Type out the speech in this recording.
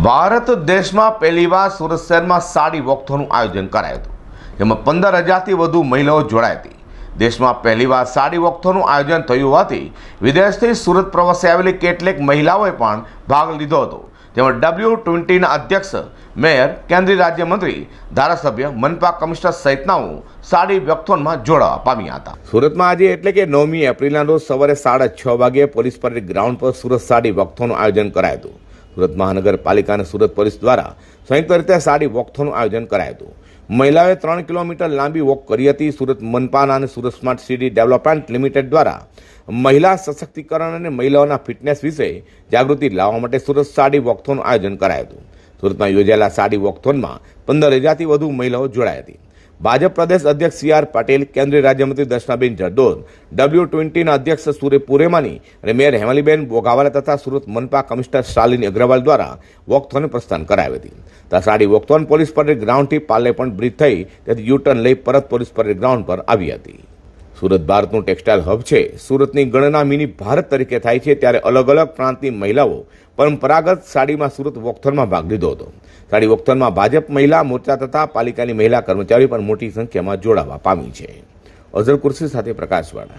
ભારત દેશમાં પહેલીવાર સુરત શહેરમાં સાડી વોકથોનું આયોજન કરાયું હતું, જેમાં પંદર હજારથી વધુ મહિલાઓ જોડાઈ હતી. દેશમાં પહેલીવાર સાડી વોકથોનું આયોજન થયું હોવાથી વિદેશથી સુરત પ્રવાસે આવેલી કેટલીક મહિલાઓએ પણ ભાગ લીધો હતો. જેમાં ડબલ્યુ ટ્વેન્ટીના અધ્યક્ષ, મેયર, કેન્દ્રીય રાજ્યમંત્રી, ધારાસભ્ય, મનપા કમિશનર સહિતનાઓ સાડી વ્યક્તોનમાં જોડાવા પામ્યા હતા. સુરતમાં આજે એટલે કે નવમી એપ્રિલના રોજ સવારે સાડા છ વાગે પોલીસ પરેડ ગ્રાઉન્ડ પર સુરત સાડી વોકથોનું આયોજન કરાયું હતું. સુરત મહાનગરપાલિકા અને સુરત પોલીસ દ્વારા સંયુક્ત રીતે સાડી વોકથોનું આયોજન કરાયું હતું. મહિલાઓએ ત્રણ કિલોમીટર લાંબી વોક કરી હતી સુરત મનપાના અને Surat smart city development limited દ્વારા. મહિલા સશક્તિકરણ અને મહિલાઓના ફિટનેસ વિશે જાગૃતિ લાવવા માટે સુરત સાડી વોકથોનનું આયોજન કરાયું હતું. સુરતમાં યોજાયેલા સાડી વોકથોનમાં પંદર હજારથી વધુ મહિલાઓ જોડાઈ હતી. ભાજપ પ્રદેશ અધ્યક્ષ સી આર પાટીલ, કેન્દ્રીય રાજ્યમંત્રી દર્શનાબેન જરદોદ ડબલ્યુ ટ્વેન્ટીના અધ્યક્ષ સુરે પુરેમાની અને મેયર હેમાલીબેન બોગાવાલા તથા સુરત મનપા કમિશનર શાલિની અગ્રવાલ દ્વારા વોકથોન પ્રસ્થાન કરાવી હતી. તથા સાડી વોકથોન પોલીસ પરેડ ગ્રાઉન્ડથી પાલે પણ બ્રિજ થઈ ત્યાંથી યુટર્ન લઈ પરત પોલીસ પરેડ ગ્રાઉન્ડ પર આવી હતી. સુરત ભારતનું ટેક્સટાઇલ હબ છે. સુરતની ગણના મિની ભારત તરીકે થાય છે ત્યારે અલગ અલગ પ્રાંતની મહિલાઓ પરંપરાગત સાડીમાં સુરત વોકથોનમાં ભાગ લીધો હતો. સાડી વોકથોનમાં ભાજપ મહિલા, મોરચા તથા પાલિકાની મહિલા કર્મચારીઓ પણ મોટી સંખ્યામાં જોડાવા પામી છે. અઝર કુર્સી સાથે પ્રકાશવાળા.